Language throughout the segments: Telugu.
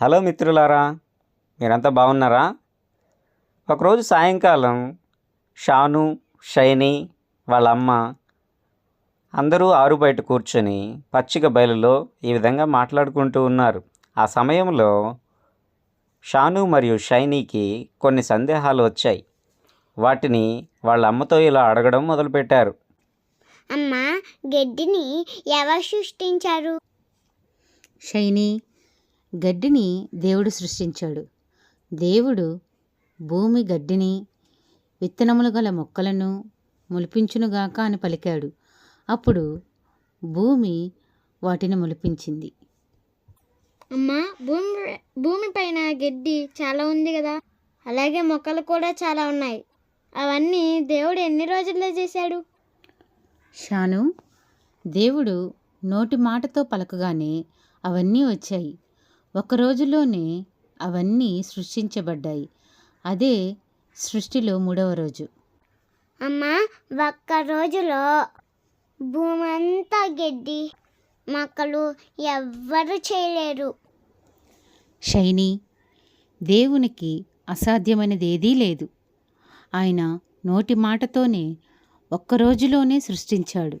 హలో మిత్రులారా మీరంతా బాగున్నారా? ఒకరోజు సాయంకాలం షాను షైని వాళ్ళ అమ్మ అందరూ ఆరు బయట కూర్చొని పచ్చిక బయలులో ఈ విధంగా మాట్లాడుకుంటూ ఉన్నారు. ఆ సమయంలో షాను మరియు షైనీకి కొన్ని సందేహాలు వచ్చాయి. వాటిని వాళ్ళ అమ్మతో ఇలా అడగడం మొదలుపెట్టారు. అమ్మా గడ్డిని ఎవరు సృష్టించారు? షైనీ గడ్డిని దేవుడు సృష్టించాడు. దేవుడు భూమి గడ్డిని విత్తనములు గల మొక్కలను మొలిపించునుగాక అని పలికాడు. అప్పుడు భూమి వాటిని మొలిపించింది. అమ్మా భూమి భూమిపైన గడ్డి చాలా ఉంది కదా? అలాగే మొక్కలు కూడా చాలా ఉన్నాయి. అవన్నీ దేవుడు ఎన్ని రోజుల్లో చేశాడు? షాను దేవుడు నోటి మాటతో పలకగానే అవన్నీ వచ్చాయి. ఒక రోజులోనే అవన్నీ సృష్టించబడ్డాయి. అదే సృష్టిలో మూడవ రోజు. అమ్మా ఒక్క రోజులో భూమి అంతా గడ్డి మొక్కలు ఎవ్వరు చేయలేరు. షైనీ దేవునికి అసాధ్యమైనది ఏదీ లేదు. ఆయన నోటి మాటతోనే ఒక్క రోజులోనే సృష్టించాడు.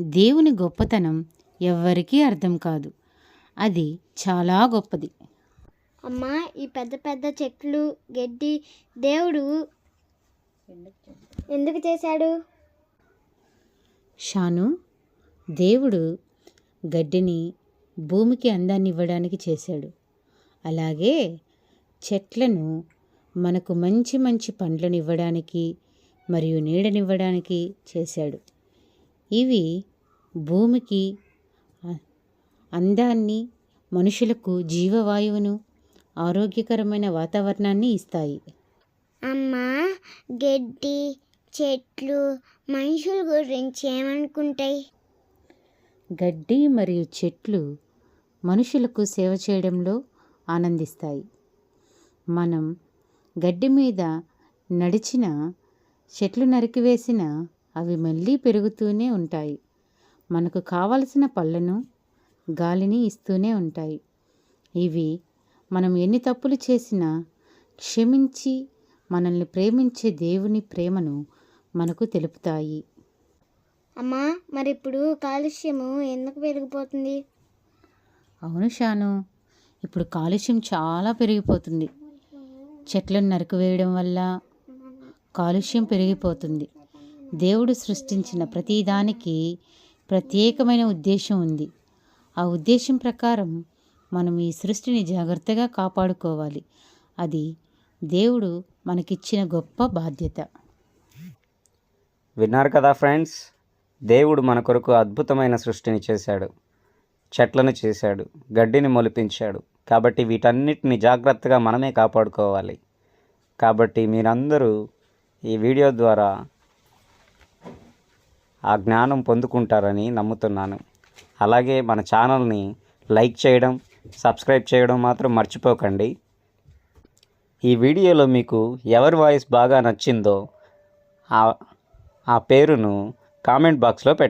దేవుని గొప్పతనం ఎవ్వరికీ అర్థం కాదు. అది చాలా గొప్పది. అమ్మా ఈ పెద్ద పెద్ద చెట్లు గడ్డి దేవుడు ఎందుకు చేశాడు? షాను దేవుడు గడ్డిని భూమికి అందాన్ని ఇవ్వడానికి చేశాడు. అలాగే చెట్లను మనకు మంచి మంచి పండ్లను ఇవ్వడానికి మరియు నీడనివ్వడానికి చేశాడు. ఇవి భూమికి అందాన్ని మనుషులకు జీవవాయువును ఆరోగ్యకరమైన వాతావరణాన్ని ఇస్తాయి. అమ్మా గడ్డి చెట్లు మనుషుల గురించి ఏమనుకుంటాయి? గడ్డి మరియు చెట్లు మనుషులకు సేవ చేయడంలో ఆనందిస్తాయి. మనం గడ్డి మీద నడిచిన చెట్లు నరికివేసిన అవి మళ్ళీ పెరుగుతూనే ఉంటాయి. మనకు కావలసిన పళ్ళను గాలిని ఇస్తూనే ఉంటాయి. ఇవి మనం ఎన్ని తప్పులు చేసినా క్షమించి మనల్ని ప్రేమించే దేవుని ప్రేమను మనకు తెలుపుతాయి. అమ్మా మరి ఇప్పుడు కాలుష్యము ఎందుకు పెరిగిపోతుంది? అవును షాను ఇప్పుడు కాలుష్యం చాలా పెరిగిపోతుంది. చెట్లను నరికివేయడం వల్ల కాలుష్యం పెరిగిపోతుంది. దేవుడు సృష్టించిన ప్రతిదానికి ప్రత్యేకమైన ఉద్దేశం ఉంది. ఆ ఉద్దేశం ప్రకారం మనం ఈ సృష్టిని జాగ్రత్తగా కాపాడుకోవాలి. అది దేవుడు మనకిచ్చిన గొప్ప బాధ్యత. విన్నారు కదా ఫ్రెండ్స్? దేవుడు మన కొరకు అద్భుతమైన సృష్టిని చేశాడు. చెట్లను చేశాడు. గడ్డిని మొలిపించాడు. కాబట్టి వీటన్నిటిని జాగ్రత్తగా మనమే కాపాడుకోవాలి. కాబట్టి మీరందరూ ఈ వీడియో ద్వారా ఆ జ్ఞానం పొందుకుంటారని నమ్ముతున్నాను. అలాగే మన ఛానల్ని లైక్ చేయడం సబ్స్క్రైబ్ చేయడం మాత్రం మర్చిపోకండి. ఈ వీడియోలో మీకు ఎవరి వాయిస్ బాగా నచ్చిందో ఆ ఆ పేరును కామెంట్ బాక్స్లో పెట్టండి.